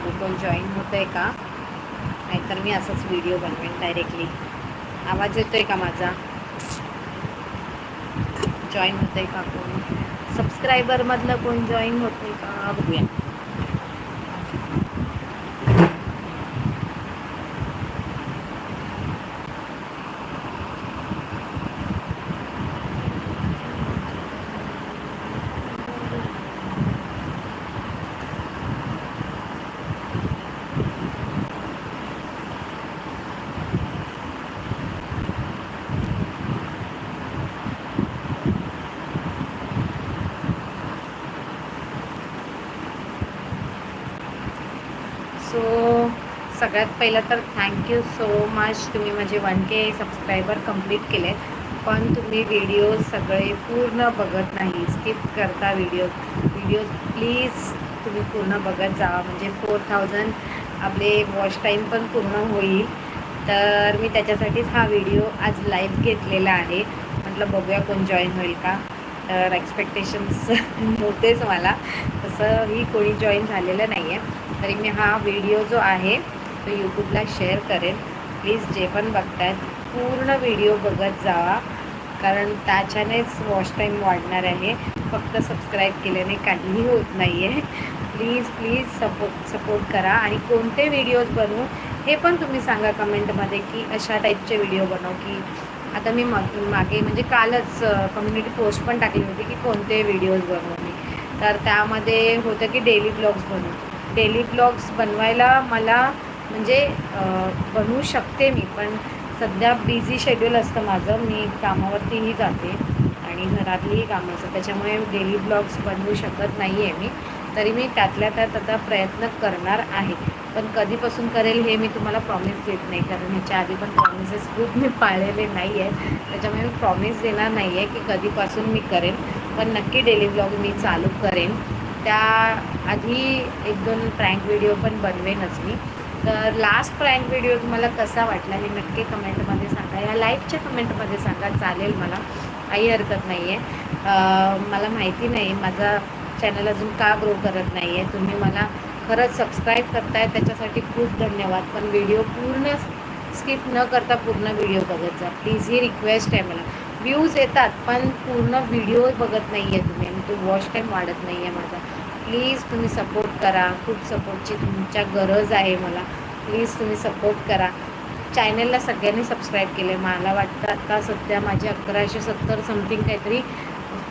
बघू कोण जॉईन होतं आहे का. नाहीतर मी असंच व्हिडिओ बनवेन डायरेक्टली आवाज येतो आहे का माझा? जॉईन होतं आहे का कोण? सबस्क्रायबरमधलं कोण जॉईन होतं आहे का? बघूया. सो सगळ्यात पहिलं तर थँक्यू सो मच तुम्ही माझे वन के सबस्क्रायबर कंप्लीट केले पण तुम्ही व्हिडिओ सगळे पूर्ण बघत नाही. स्किप करता व्हिडिओ व्हिडिओ प्लीज तुम्ही पूर्ण बघत जा. म्हणजे फोर थाउजंड आपले वॉच टाईम पण पूर्ण होईल. तर मी त्याच्यासाठीच हा व्हिडिओ आज लाईव्ह घेतलेला आहे. म्हटलं बघूया कोण जॉईन होईल का? तर एक्सपेक्टेशन्स नव्हतेच मला. तसंही कोणी जॉईन झालेलं नाही आहे तरी मी हा व्हिडिओ जो आहे तो यूट्यूबला शेअर करेन. प्लीज जे पण बघतायत पूर्ण व्हिडिओ बघत जावा. कारण त्याच्यानेच वॉच टाईम वाढणार आहे. फक्त सबस्क्राईब केल्याने काहीही होत नाही आहे प्लीज प्लीज सपो सपोर्ट करा. आणि कोणते व्हिडिओज बनवू हे पण तुम्ही सांगा कमेंटमध्ये की अशा टाईपचे व्हिडिओ बनव की आता मी मग मागे म्हणजे कालच कम्युनिटी पोस्ट पण टाकली होती की कोणते व्हिडिओज बनवू मी. तर त्यामध्ये होतं की डेली ब्लॉग्स बनवू. डेली ब्लॉग्स बनवायला मला म्हणजे बनवू शकते मी पण सध्या बिझी शेड्यूल असतं माझं. मी कामावरतीही जाते आणि घरातलीही कामं असतात. त्याच्यामुळे डेली ब्लॉग्स बनवू शकत नाही आहे मी. तरी मी त्यातल्या त्यात आता प्रयत्न करणार आहे. पण कधीपासून करेल हे मी तुम्हाला प्रॉमिस देत नाही. कारण ह्याच्या आधी पण प्रॉमिसेस खूप मी पाळलेले नाही आहे त्याच्यामुळे मी प्रॉमिस देणार नाही आहे की कधीपासून मी करेन. पण नक्की डेली ब्लॉग मी चालू करेन. त्या आधी एक दोन प्रँक व्हिडिओ पण बनवेनच मी. तर लास्ट प्रँक व्हिडिओ तुम्हाला कसा वाटला हे नक्की कमेंटमध्ये सांगा. या लाईव्हच्या कमेंटमध्ये सांगा. चालेल मला. काही हरकत नाही आहे मला माहिती नाही. माझा चॅनल अजून का ग्रो करत नाही आहे तुम्ही मला खरंच सबस्क्राईब करताय. त्याच्यासाठी खूप धन्यवाद. पण व्हिडिओ पूर्ण स्किप न करता पूर्ण व्हिडिओ बघत जा. प्लीज ही रिक्वेस्ट आहे मला. व्ह्यूज येतात पण पूर्ण व्हिडिओ बघत नाही आहे तुम्ही. आणि तो वॉच टाईम वाढत नाही आहे माझा. प्लीज तुम्ही सपोर्ट करा. खूप सपोर्टची तुमच्या गरज आहे मला. प्लीज तुम्ही सपोर्ट करा. चॅनलला सगळ्यांनी सबस्क्राईब केले मला वाटतं आता सध्या माझे अकराशे सत्तर समथिंग काहीतरी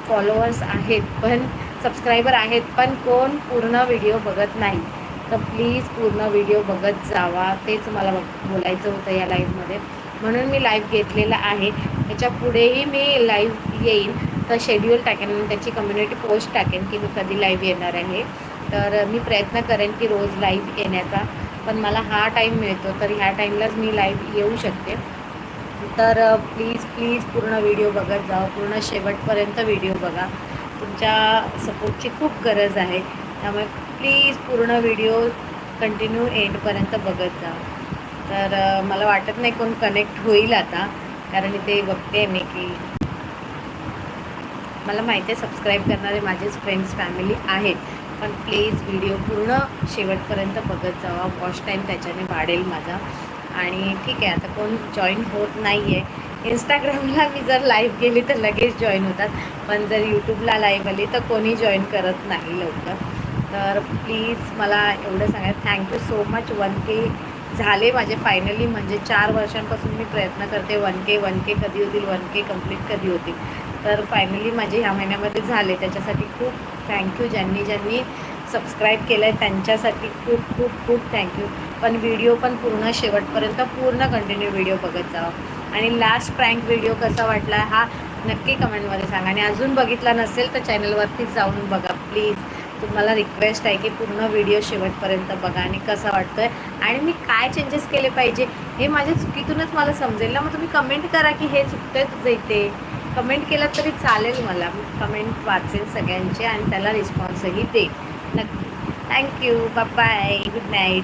फॉलोअर्स आहेत. पण सबस्क्रायबर आहेत पण कोण पूर्ण व्हिडिओ बघत नाही. तर प्लीज पूर्ण व्हिडिओ बघत जावा. तेच मला बोलायचं होतं या लाईव्हमध्ये म्हणून मी लाईव्ह घेतलेला आहे. त्याच्या पुढेही मी लाईव्ह येईन. तर शेड्यूल टाकेन त्याची कम्युनिटी पोस्ट टाकेन की मी कधी लाईव्ह येणार आहे. तर मी प्रयत्न करेन की रोज लाईव्ह येण्याचा. पण मला हा टाईम मिळतो तर ह्या टाईमलाच मी लाईव्ह येऊ शकते. तर प्लीज प्लीज पूर्ण व्हिडिओ बघत जा. पूर्ण शेवटपर्यंत व्हिडिओ बघा. तुमच्या सपोर्टची खूप गरज आहे. त्यामुळे प्लीज पूर्ण व्हिडिओ कंटिन्यू एंडपर्यंत बघत जा. तर मला वाटत नाही कोण कनेक्ट होईल आता. कारण इथे बघते मी की मला माहिती आहे सबस्क्राईब करणारे माझेच फ्रेंड्स फॅमिली आहेत. पण प्लीज व्हिडिओ पूर्ण शेवटपर्यंत बघत जावा. वॉच टाईम त्याच्याने वाढेल माझा. आणि ठीक आहे आता कोण जॉईन होत नाही आहे इंस्टाग्रामला मी जर लाईव्ह गेली तर लगेच जॉईन होतात. पण जर यूट्यूबला लाईव्ह आली तर कोणी जॉईन करत नाही लवकर. तर प्लीज मला एवढं सांगा. Thank you so much one K झाले माझे फायनली म्हणजे चार वर्षांपासून मी प्रयत्न करते. वन के वन के कधी होतील? वन के कंप्लीट कधी होतील? तर फायनली माझे ह्या महिन्यामध्ये झाले. त्याच्यासाठी खूप थँक्यू ज्यांनी ज्यांनी सबस्क्राईब केलं आहे त्यांच्यासाठी खूप खूप खूप थँक्यू पण व्हिडिओ पण पूर्ण शेवटपर्यंत पूर्ण कंटिन्यू व्हिडिओ बघत जावा. आणि लास्ट प्रँक व्हिडिओ कसा वाटला हा नक्की कमेंटमध्ये सांगा. आणि अजून बघितला नसेल तर चॅनलवरतीच जाऊन बघा प्लीज तुम्हाला रिक्वेस्ट आहे की पूर्ण व्हिडिओ शेवटपर्यंत बघा आणि कसा वाटतो आहे आणि मी काय चेंजेस केले पाहिजे हे माझ्या चुकीतूनच मला समजेल ना. मग तुम्ही कमेंट करा की हे चुकतं तुझं इथे. कमेंट केलं तरी चालेल मला. कमेंट वाचेल सगळ्यांचे आणि त्याला रिस्पॉन्सही दे. नक्की. Thank you bye good night